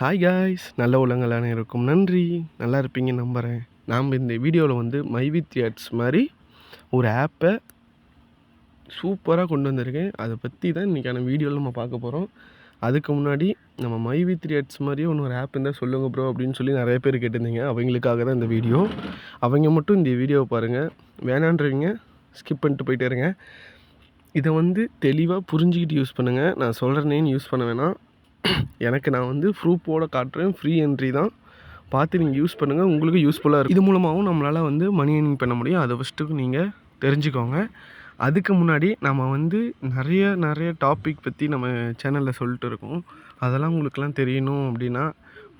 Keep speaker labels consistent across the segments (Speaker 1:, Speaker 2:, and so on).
Speaker 1: Hi guys நல்ல உள்ளங்கள் இருக்கும் நன்றி. நல்லா இருப்பீங்க நம்புகிறேன் நாம் இந்த வீடியோவில் வந்து மைவி தியேட்ஸ் மாதிரி ஒரு ஆப்பை சூப்பராக கொண்டு வந்திருக்கேன். அதை பற்றி தான் இன்றைக்கான வீடியோவில் நம்ம பார்க்க போகிறோம் அதுக்கு முன்னாடி நம்ம மைவி தியேட்ஸ் மாதிரியே ஒன்று ஒரு ஆப் இருந்தால் சொல்லுங்கள் ப்ரோ அப்படின்னு சொல்லி நிறைய பேர் கேட்டிருந்தீங்க. அவங்களுக்காக தான் இந்த வீடியோ. அவங்க மட்டும் இந்த வீடியோவை பாருங்கள் வேணான்றவங்க ஸ்கிப் பண்ணிட்டு போயிட்டே இருங்க. இதை வந்து தெளிவாக புரிஞ்சுக்கிட்டு யூஸ் பண்ணுங்கள் நான் சொல்கிறேனேன்னு யூஸ் பண்ண வேணாம். எனக்கு நான் வந்து ப்ரூஃபோட காட்டுறேன். ஃப்ரீ என்ட்ரி தான். பார்த்து நீங்கள் யூஸ் பண்ணுங்கள் உங்களுக்கு யூஸ்ஃபுல்லாக இருக்கும். இது மூலமாகவும் நம்மளால் வந்து மணி ஏர்னிங் பண்ண முடியும். அதை ஃபஸ்ட்டு நீங்கள் தெரிஞ்சுக்கோங்க. அதுக்கு முன்னாடி நம்ம வந்து நிறைய நிறைய டாபிக் பற்றி நம்ம சேனலில் சொல்லிட்டு இருக்கோம். அதெல்லாம் உங்களுக்குலாம் தெரியணும் அப்படின்னா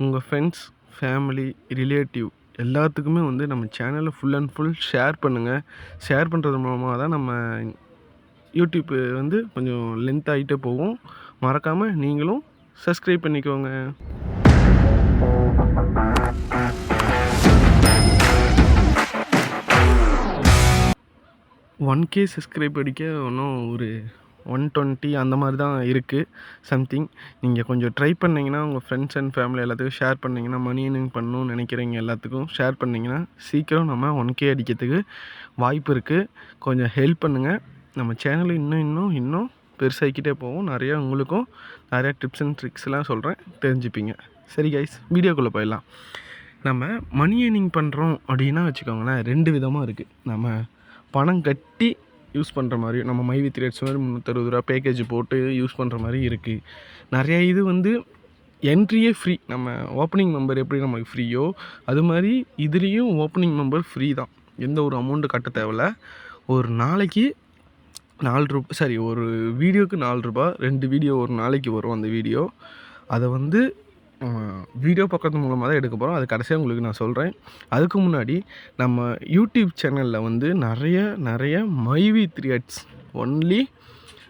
Speaker 1: உங்கள் ஃப்ரெண்ட்ஸ் ஃபேமிலி ரிலேட்டிவ் எல்லாத்துக்குமே வந்து நம்ம சேனலை ஃபுல் அண்ட் ஃபுல் ஷேர் பண்ணுங்கள் ஷேர் பண்ணுறது மூலமாக தான் நம்ம யூடியூப்பு வந்து கொஞ்சம் லென்த் ஆகிட்டே போகும். மறக்காமல் நீங்களும் சப்ஸ்கிரைப் பண்ணிக்கோங்க. ஒன் கே சப்ஸ்கிரைப் அடிக்க இன்னும் ஒரு ஒன் டுவெண்ட்டி அந்த மாதிரி தான் இருக்குது சம்திங் நீங்கள் கொஞ்சம் ட்ரை பண்ணிங்கன்னா உங்கள் ஃப்ரெண்ட்ஸ் அண்ட் ஃபேமிலி எல்லாத்துக்கும் ஷேர் பண்ணிங்கன்னா மணி ஏர்னிங் பண்ணணும்னு நினைக்கிறீங்க எல்லாத்துக்கும் ஷேர் பண்ணிங்கன்னா சீக்கிரம் நம்ம ஒன் கே அடிக்கிறதுக்கு வாய்ப்பு இருக்குது கொஞ்சம் ஹெல்ப் பண்ணுங்கள் நம்ம சேனலில் இன்னும் இன்னும் இன்னும் பெருசாகிக்கிட்டே போகும். நிறையா உங்களுக்கும் நிறையா டிப்ஸ் அண்ட் ட்ரிக்ஸ்லாம் சொல்கிறேன் தெரிஞ்சுப்பீங்க. சரி கைஸ் வீடியோக்குள்ளே போயிடலாம். நம்ம மணி ஏர்னிங் பண்ணுறோம் அப்படின்னா வச்சுக்கோங்களேன் ரெண்டு விதமாக இருக்குது நம்ம பணம் கட்டி யூஸ் பண்ணுற மாதிரி நம்ம மை வித் ரேட்ஸ் மாதிரி முந்நூற்றறுபது ரூபா பேக்கேஜ் போட்டு யூஸ் பண்ணுற மாதிரி இருக்குது நிறையா இது வந்து என்ட்ரியே ஃப்ரீ நம்ம ஓப்பனிங் மெம்பர் எப்படி நமக்கு ஃப்ரீயோ அது மாதிரி இதுலேயும் ஓப்பனிங் மெம்பர் ஃப்ரீ தான். எந்த ஒரு அமௌண்ட்டு கட்ட தேவையில்ல. ஒரு நாளைக்கு நாலு ரூபா சாரி ஒரு வீடியோவுக்கு நாலு ரூபா ரெண்டு வீடியோ ஒரு நாளைக்கு வரும் அந்த வீடியோ. அதை வந்து வீடியோ பக்கத்து மூலமாக தான் எடுக்க போகிறோம் அது கடைசியாக உங்களுக்கு நான் சொல்கிறேன் அதுக்கு முன்னாடி நம்ம யூடியூப் சேனலில் வந்து நிறைய நிறைய மைவி த்ரீட்ஸ் ஒன்லி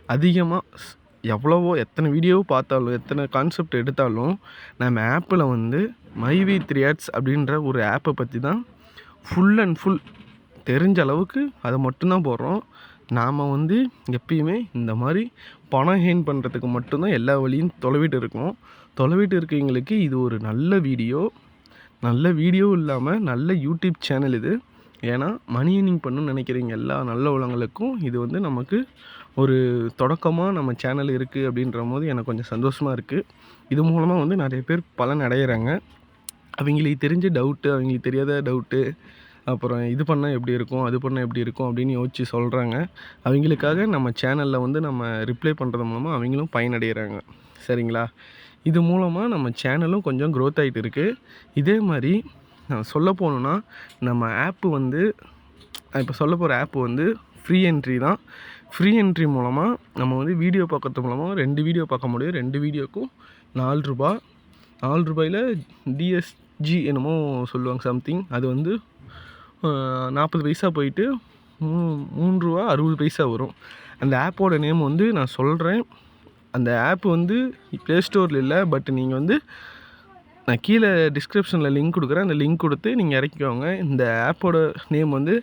Speaker 1: அதிகமாக எவ்வளவோ எத்தனை வீடியோ பார்த்தாலும் எத்தனை கான்செப்ட் எடுத்தாலும் நம்ம ஆப்பில் வந்து மைவி த்ரீட்ஸ் அப்படின்ற ஒரு ஆப்பை பற்றி தான் ஃபுல் அண்ட் ஃபுல் தெரிஞ்ச அளவுக்கு அதை மட்டும்தான் போடுறோம். நாம் வந்து எப்பயுமே இந்த மாதிரி பணம் ஹேன் பண்ணுறதுக்கு மட்டும்தான் எல்லா வழியும் தொலைவிட்டு இருக்கோம் தொலைவிட்டு இருக்கவங்களுக்கு இது ஒரு நல்ல வீடியோ. நல்ல வீடியோ இல்லாமல் நல்ல யூடியூப் சேனல் இது. ஏன்னா மணி ஏர்னிங் பண்ணணும்னு நினைக்கிறீங்க எல்லா நல்ல உலகங்களுக்கும் இது வந்து நமக்கு ஒரு தொடக்கமாக நம்ம சேனல் இருக்குது அப்படின்ற போது எனக்கு கொஞ்சம் சந்தோஷமாக இருக்குது இது மூலமாக வந்து நிறைய பேர் பலன் அடைகிறாங்க அவங்களுக்கு தெரிஞ்ச டவுட்டு அவங்களுக்கு தெரியாத டவுட்டு அப்புறம் இது பண்ணால் எப்படி இருக்கும் அது பண்ணால் எப்படி இருக்கும் அப்படின்னு யோசித்து சொல்கிறாங்க அவங்களுக்காக நம்ம சேனலில் வந்து நம்ம ரிப்ளை பண்ணுறது மூலமாக அவங்களும் பயனடைகிறாங்க சரிங்களா? இது மூலமாக நம்ம சேனலும் கொஞ்சம் க்ரோத் ஆகிட்டு இருக்குது இதே மாதிரி நான் சொல்ல போகணுன்னா நம்ம ஆப்பு வந்து இப்போ சொல்ல போகிற ஆப் வந்து ஃப்ரீ என்ட்ரி தான். ஃப்ரீ என்ட்ரி மூலமாக நம்ம வந்து வீடியோ பார்க்கறது மூலமாக ரெண்டு வீடியோ பார்க்க முடியும். ரெண்டு வீடியோக்கும் நாலு ரூபா நாலு ரூபாயில் டிஎஸ்ஜி என்னமோ சொல்லுவாங்க சம்திங் அது வந்து நாற்பது பைசா போயிட்டு மூ மூணு ரூபா அறுபது பைசா வரும். அந்த ஆப்போட நேம் வந்து நான் சொல்கிறேன் அந்த ஆப் வந்து ப்ளே ஸ்டோரில் இல்லை பட் நீங்கள் வந்து நான் கீழே டிஸ்கிரிப்ஷனில் லிங்க் கொடுக்குறேன். அந்த லிங்க் கொடுத்து நீங்கள் இறக்கிக்கோங்க. இந்த ஆப்போட நேம் வந்து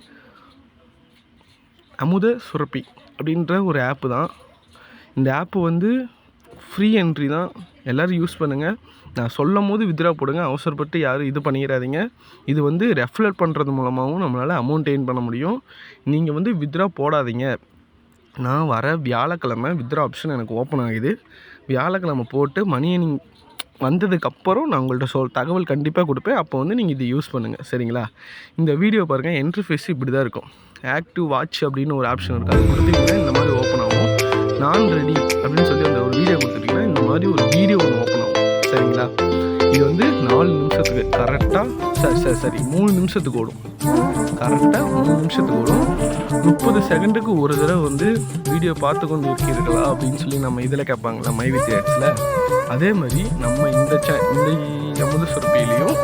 Speaker 1: அமுத சுரப்பி அப்படின்ற ஒரு ஆப்பு தான். இந்த ஆப்பு வந்து ஃப்ரீ என்ட்ரி தான். எல்லோரும் யூஸ் பண்ணுங்கள் நான் சொல்லும் போது வித்ரா போடுங்க. அவசரப்பட்டு யாரும் இது பண்ணிடாதீங்க. இது வந்து ரெஃப்லர் பண்ணுறது மூலமாகவும் நம்மளால் அமௌண்ட் எயின் பண்ண முடியும். நீங்கள் வந்து வித்ரா போடாதீங்க. நான் வர வியாழக்கிழமை வித்ரா ஆப்ஷன் எனக்கு ஓப்பன் ஆகுது. வியாழக்கிழமை போட்டு மணியை ஏர்னிங் வந்ததுக்கப்புறம் நான் உங்கள்கிட்ட சொல் தகவல் கண்டிப்பாக கொடுப்பேன். அப்போ வந்து நீங்கள் இது யூஸ் பண்ணுங்கள் சரிங்களா? இந்த வீடியோ பாருங்கள் என்ட்ரி ஃபீஸ் இப்படி தான் இருக்கும். ஆக்டிவ் வாட்ச் அப்படின்னு ஒரு ஆப்ஷன் இருக்குது அது கொடுத்தீங்கன்னா இந்த மாதிரி ஓப்பன் ஆகும். நான் ரெடி அப்படின்னு சொல்லி அந்த ஒரு வீடியோ கொடுத்துட்டிங்கன்னா இந்த மாதிரி ஒரு வீடியோ ஒன்று ஓப்பன் ஆகும். சரிங்களா? இது வந்து நாலு நிமிஷத்துக்கு. கரெக்டாக சரி சரி சரி. மூணு நிமிஷத்துக்கு ஓடும். கரெக்டாக மூணு நிமிஷத்துக்கு ஓடும். முப்பது செகண்டுக்கு ஒரு தடவை வந்து வீடியோ பார்த்து கொண்டு இருக்கிறீர்களா அப்படின்னு சொல்லி நம்ம இதில் கேட்பாங்களா மைவி தியேட்ஸில் அதே மாதிரி நம்ம இந்த சே இந்த அமுத சுரப்பிலையும்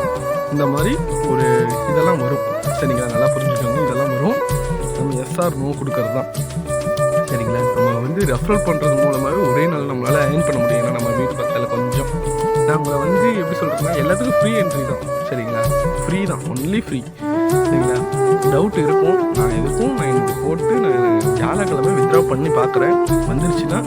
Speaker 1: இந்த மாதிரி ஒரு இதெல்லாம் வரும். சரிங்களா? நல்லா புரிஞ்சுக்கோங்க. இதெல்லாம் வரும். நம்ம எஸ்ஆர் நோ கொடுக்கறது தான் சரிங்களா? வந்து ரெஃபரல் பண்ணுறது மூலமாகவே ஒரே நாள் நம்மளால் ஏர்ன் பண்ண முடியும். ஏன்னா நம்ம வீட்டு பக்கத்தில் கொஞ்சம் நம்ம வந்து எப்படி சொல்கிறதுன்னா எல்லாத்துக்கும் ஃப்ரீ என்ட்ரி தான். சரிங்களா? ஃப்ரீ தான். ஒன்லி ஃப்ரீ சரிங்களா? டவுட் இருக்கும். நான் எதுக்கும் நான் இது போட்டு நான் வியாழக்கிழமை வித்ட்ரா பண்ணி பார்க்குறேன் வந்துருச்சுன்னா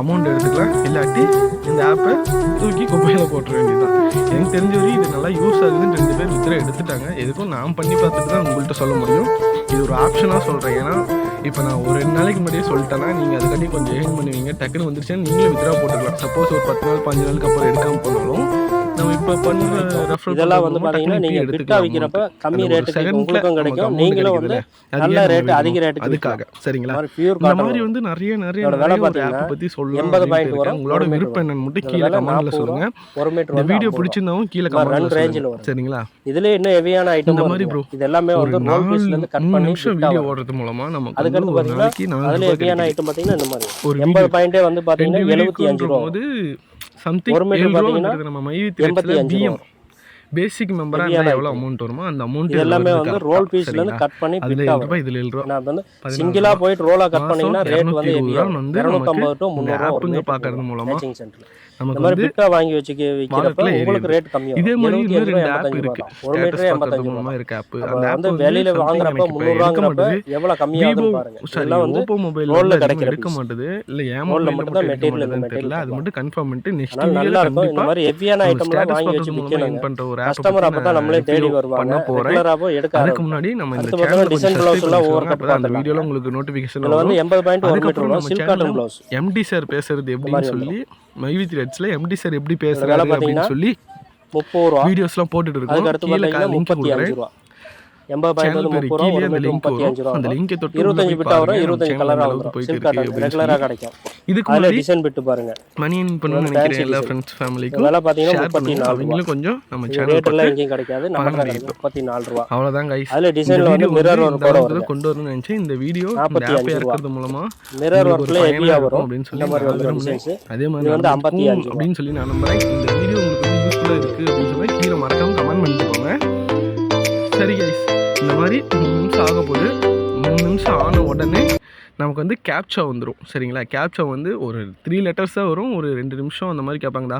Speaker 1: அமௌண்ட் எடுத்துக்கலாம். இல்லாட்டி இந்த ஆப்பை தூக்கி குப்பையில் போட்டுற வேண்டியதுதான். எனக்கு தெரிஞ்ச வரையும் இது நல்லா யூஸ் ஆகுதுன்னு ரெண்டு பேர் வித்ரா எடுத்துட்டாங்க. எதுக்கும் நான் பண்ணி பார்த்துட்டு தான் உங்கள்கிட்ட சொல்ல முடியும். இது ஒரு ஆப்ஷனாக சொல்கிறேன் ஏன்னா இப்போ நான் ஒரு ரெண்டு நாளைக்கு முன்னாடியே சொல்லிட்டேன்னா நீங்கள் அதுக்காண்டி கொஞ்சம் ஏர்ன் பண்ணுவீங்க. டக்குன்னு வந்துருச்சுன்னா நீங்களும் வித்ரா போட்டுக்கலாம். சப்போஸ் ஒரு பத்து நாள் பதினஞ்சு நாளுக்கு அப்புறம் எடுக்காமல் போனாலும் நம்ம இப்போ பண்ணுற
Speaker 2: இதெல்லாம் வந்து பாத்தீங்கன்னா நீங்க பிட்டா விற்கிறப்ப கம்மி ரேட்டுக்கு உங்களுக்கும் கிடைக்கும். நீங்களும் வந்து நல்ல ரேட் அதிக ரேட்டுக்கு
Speaker 1: அதுக்காக. சரிங்களா? இந்த மாதிரி வந்து நிறைய நிறைய
Speaker 2: விலை
Speaker 1: ஆப் பத்தி சொல்லலாம்
Speaker 2: எண்பது பாயிண்ட். வரும்,
Speaker 1: உங்களோட விருப்பம் என்னன்னு மட்டும் கீழே கமெண்ட்ல சொல்லுங்க.
Speaker 2: ஒரு மீட்டர் வந்து
Speaker 1: வீடியோ
Speaker 2: 50 ரூபா.
Speaker 1: பிடிச்சிருந்தாவும் கீழே
Speaker 2: ரெண்டு ரேஞ்சில் வரும்.
Speaker 1: சரிங்களா?
Speaker 2: இதுல இன்னும் ஹெவியான ஐட்டம்
Speaker 1: இந்த மாதிரி bro,
Speaker 2: இது எல்லாமே வந்து ரோல் பீஸ்ல இருந்து கட் பண்ணி
Speaker 1: நிமிஷம் வீடியோ ஓடுறது மூலமா நமக்கு வந்து
Speaker 2: அதுக்கடுத்து
Speaker 1: ஒரு
Speaker 2: பாத்தீங்கன்னா அதுல
Speaker 1: ரூபாய்
Speaker 2: ஹெவியான. ஐட்டம் பாத்தீங்கன்னா இந்த மாதிரி
Speaker 1: ஒரு
Speaker 2: எண்பது
Speaker 1: வீடியோ
Speaker 2: பாயிண்டே வந்து பாத்தீங்கன்னா எழுபத்தி அஞ்சு ரூபா
Speaker 1: போது சம்திங்
Speaker 2: ஒரு மீட்டர்
Speaker 1: வந்துருது நம்ம
Speaker 2: எண்பத்தி அஞ்சு
Speaker 1: பிஎம் பேசிக் மெம்பரா
Speaker 2: Heavy-ஆன
Speaker 1: இருந்தா எவ்வளவு
Speaker 2: item.
Speaker 1: அமௌண்ட் வருமோ அந்த அமௌண்ட்
Speaker 2: எல்லாமே வந்து ரோல் பீஸ்ல இருந்து கட் பண்ணி
Speaker 1: அதுல ஏழு ரூபாய் இதுல ஏழு ரூபா.
Speaker 2: ஏன்னா அது வந்து சிங்கிளா போயிட்டு ரோலா கட் பண்ணீங்கன்னா ரேட் வந்து
Speaker 1: 220
Speaker 2: ஹெவியா
Speaker 1: ரூபா வந்து
Speaker 2: இரநூத்தம்பது டு முந்நூறு
Speaker 1: ஆப்புங்க
Speaker 2: மீட்டர்
Speaker 1: பார்க்கறது மூலமா நமக்கு
Speaker 2: மாதிரி வாங்கி வச்சுக்க விற்கிறப்ப உங்களுக்கு. ரேட் கம்மியாகும்.
Speaker 1: இதே மாதிரி இன்னும் ரெண்டு ஆப் இருக்கு.
Speaker 2: ஒரு மீட்டரே எண்பத்தஞ்சு
Speaker 1: மூலமா ஆப் அந்த ஆப்
Speaker 2: வெளியில வாங்குறப்ப முந்நூறுவாங்கிறப்ப பாருங்க.
Speaker 1: சாரி ஓப்போ மொபைல்
Speaker 2: roll ல
Speaker 1: வந்து
Speaker 2: கிடைக்கிற
Speaker 1: எடுக்க
Speaker 2: piece.
Speaker 1: மாட்டுது. இல்ல ஏன்
Speaker 2: roll ல
Speaker 1: மொபைல்
Speaker 2: மட்டும் தான்
Speaker 1: மாட்டேதுன்னு தெரியல. அது மட்டும் கன்ஃபார்ம் பண்ணிட்டு நெக்ஸ்ட்
Speaker 2: நல்லா இருக்கும் இந்த மாதிரி ஹெவியான ஐட்டம்லாம் வாங்கி வச்சு
Speaker 1: earn பண்ற ஒரு ஆப்
Speaker 2: கஸ்டமர் அப்பதான் நம்மளே தேடி வருவாங்க. எடுக்க
Speaker 1: அதுக்கு முன்னாடி நம்ம இந்த சேனலை
Speaker 2: டிசைன் பிளவுஸ் எல்லாம்
Speaker 1: அந்த வீடியோல உங்களுக்கு நோட்டிஃபிகேஷன்
Speaker 2: இதுல வந்து
Speaker 1: வரும்.
Speaker 2: எண்பது பாயிண்ட் ஒரு மீட்டர்
Speaker 1: அதுக்கப்புறம்
Speaker 2: வரும்
Speaker 1: நம்ம
Speaker 2: சில்க் காட்டன்
Speaker 1: சேனல்ல
Speaker 2: பிளவுஸ்
Speaker 1: எம்டி சார் பேசுறது எப்படின்னு சொல்லி மைவித் ரெட்ஸ்ல எம்டி சார் எப்படி
Speaker 2: வேலை
Speaker 1: பேசுறாரு அப்படின்னு சொல்லி
Speaker 2: முப்பது ரூபா.
Speaker 1: வீடியோஸ்லாம் போட்டுட்டு இருக்கோம். கீழே
Speaker 2: முப்பத்தி அஞ்சு ரூபா. எண்பது
Speaker 1: பேர்
Speaker 2: முப்பது ரூபா ஒரு மீட்டர் முப்பத்தி அஞ்சு ரூபா இருபத்தஞ்சு பிட்டா வரும். இருபத்தஞ்சு கலரா வரும் ரெகுலரா
Speaker 1: சொல்லி
Speaker 2: கிடைக்கும்.
Speaker 1: இதுக்கு
Speaker 2: அதுல டிசைன் பிட்டு பாருங்க.
Speaker 1: மணி earn பண்ணணும்னு நினைக்கிறேன் எல்லா. ஃப்ரெண்ட்ஸ் ஃபேமிலிக்கும்
Speaker 2: விலை பார்த்தீங்கன்னா முப்பத்தி நாலு ரூபா.
Speaker 1: கொஞ்சம் நம்ம சேனல்
Speaker 2: எங்கேயும் கிடைக்காது. நம்ம. கிடைக்கும் முப்பத்தி நாலு ரூபா.
Speaker 1: அவ்வளோதான் கைஸ்
Speaker 2: அதுல டிசைன்ல வந்து மிரர் ஒர்க் கூட
Speaker 1: கொண்டு வரணும்னு இந்த வீடியோ
Speaker 2: நாற்பத்தி அஞ்சு
Speaker 1: இறக்குறது மூலமா
Speaker 2: மிரர்
Speaker 1: உங்களுக்கு ஒரு
Speaker 2: ஒர்க்ல
Speaker 1: பயனா
Speaker 2: ஹெவியா
Speaker 1: இருக்கும்
Speaker 2: வரும்.
Speaker 1: அப்படின்னு சொல்லி அதே மாதிரி
Speaker 2: வந்து
Speaker 1: நடக்கும்
Speaker 2: 55 ரூபா.
Speaker 1: அப்படின்னு சொல்லி நான் நம்புறேன். இந்த வீடியோ உங்களுக்கு வந்து யூஸ்ஃபுல்லாக இருக்குது அப்படின்னு மாதிரி மூணு நிமிஷம் ஆக போகுது மூணு நிமிஷம் ஆன உடனே நமக்கு வந்து கேப்சா வந்துடும் சரிங்களா? கேப்சா வந்து ஒரு த்ரீ லெட்டர்ஸாக வரும். ஒரு ரெண்டு நிமிஷம் அந்த மாதிரி கேட்பாங்கடா.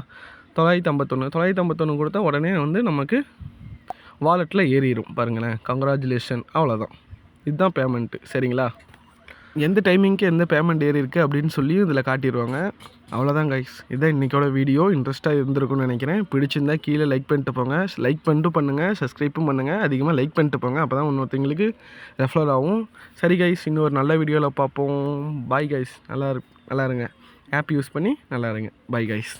Speaker 1: தொள்ளாயிரத்தி ஐம்பத்தொன்று தொள்ளாயிரத்தி ஐம்பத்தொன்று கொடுத்தா உடனே வந்து நமக்கு வாலெட்டில் ஏறிடும் பாருங்களேன். கங்க்ராச்சுலேஷன் அவ்வளோதான் இதுதான் பேமெண்ட்டு சரிங்களா? எந்த டைமிங்க்கு எந்த பேமெண்ட் ஏறி இருக்குது அப்படின்னு சொல்லி இதில் காட்டிடுவாங்க அவ்வளோதான் கைஸ் இதான் இன்றைக்கோட வீடியோ இன்ட்ரெஸ்ட்டாக இருந்திருக்கும்னு நினைக்கிறேன். பிடிச்சிருந்தா கீழே லைக் பண்ணிட்டு போங்க. லைக் பண்ணிட்டு பண்ணுங்கள் சப்ஸ்கிரைப்பும் பண்ணுங்கள் அதிகமாக லைக் பண்ணிட்டு போங்க. அப்போ தான் இன்னொருத்தங்களுக்கு ரெஃபர் ஆகும். சரி கைஸ் இன்னும் ஒரு நல்ல வீடியோவில் பார்ப்போம். பாய் கைஸ் நல்லா இரு நல்லா இருங்க. ஆப் யூஸ் பண்ணி நல்லா இருங்க. Bye guys